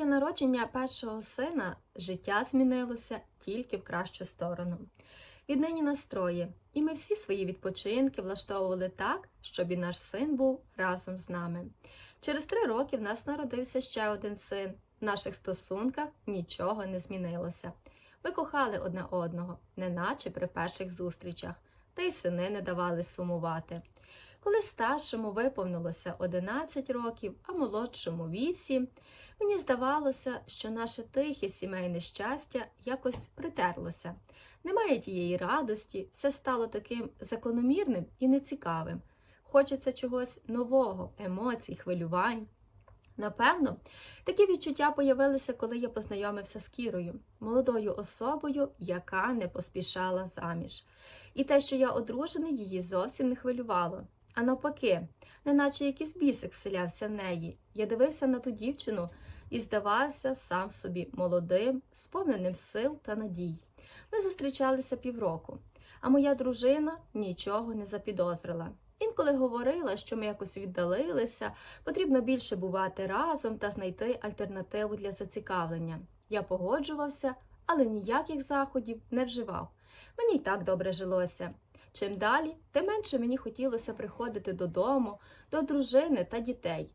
Після народження першого сина життя змінилося тільки в кращу сторону. Віднині настрої, і ми всі свої відпочинки влаштовували так, щоб і наш син був разом з нами. Через три роки в нас народився ще один син. В наших стосунках нічого не змінилося. Ми кохали одне одного, неначе при перших зустрічах, та й сини не давали сумувати. Коли старшому виповнилося 11 років, а молодшому 8, мені здавалося, що наше тихе сімейне щастя якось притерлося. Немає тієї радості, все стало таким закономірним і нецікавим. Хочеться чогось нового, емоцій, хвилювань. Напевно, такі відчуття появилися, коли я познайомився з Кірою, молодою особою, яка не поспішала заміж. І те, що я одружений, її зовсім не хвилювало. А навпаки, неначе якийсь бісик вселявся в неї. Я дивився на ту дівчину і здавався сам собі молодим, сповненим сил та надій. Ми зустрічалися півроку, а моя дружина нічого не запідозрила. Інколи говорила, що ми якось віддалилися, потрібно більше бувати разом та знайти альтернативу для зацікавлення. Я погоджувався, але ніяких заходів не вживав. Мені й так добре жилося. Чим далі, тим менше мені хотілося приходити додому, до дружини та дітей.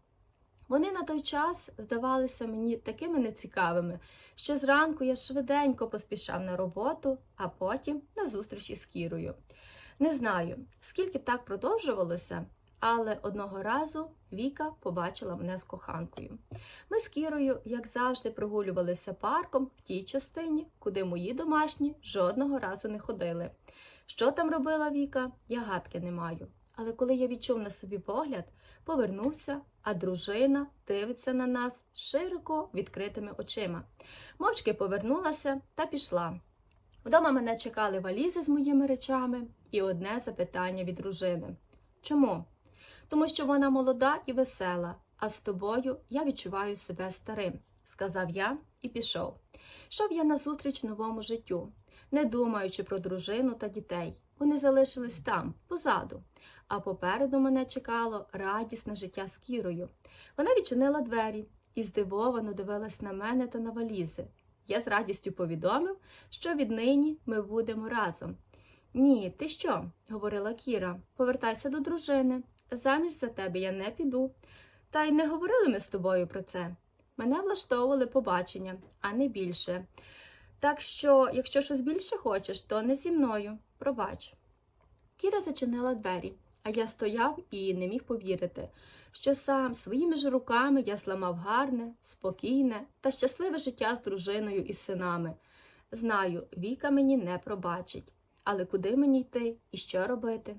Вони на той час здавалися мені такими нецікавими, що зранку я швиденько поспішав на роботу, а потім на зустрічі з Кірою. Не знаю, скільки б так продовжувалося, але одного разу Віка побачила мене з коханкою. Ми з Кірою, як завжди, прогулювалися парком в тій частині, куди мої домашні жодного разу не ходили. Що там робила Віка, я гадки не маю. Але коли я відчув на собі погляд, повернувся, а дружина дивиться на нас широко відкритими очима. Мовчки повернулася та пішла. Вдома мене чекали валізи з моїми речами і одне запитання від дружини. Чому? Тому що вона молода і весела, а з тобою я відчуваю себе старим, сказав я і пішов. Йшов я назустріч новому життю, не думаючи про дружину та дітей. Вони залишились там, позаду, а попереду мене чекало радісне життя з Кірою. Вона відчинила двері і здивовано дивилась на мене та на валізи. Я з радістю повідомив, що віднині ми будемо разом. Ні, ти що? говорила Кіра. Повертайся до дружини. Заміж за тебе я не піду. Та й не говорили ми з тобою про це. Мене влаштовували побачення, а не більше. Так що, якщо щось більше хочеш, то не зі мною. Пробач. Кіра зачинила двері, а я стояв і не міг повірити, що сам своїми ж руками я зламав гарне, спокійне та щасливе життя з дружиною і синами. Знаю, Віка мені не пробачить. Але куди мені йти і що робити?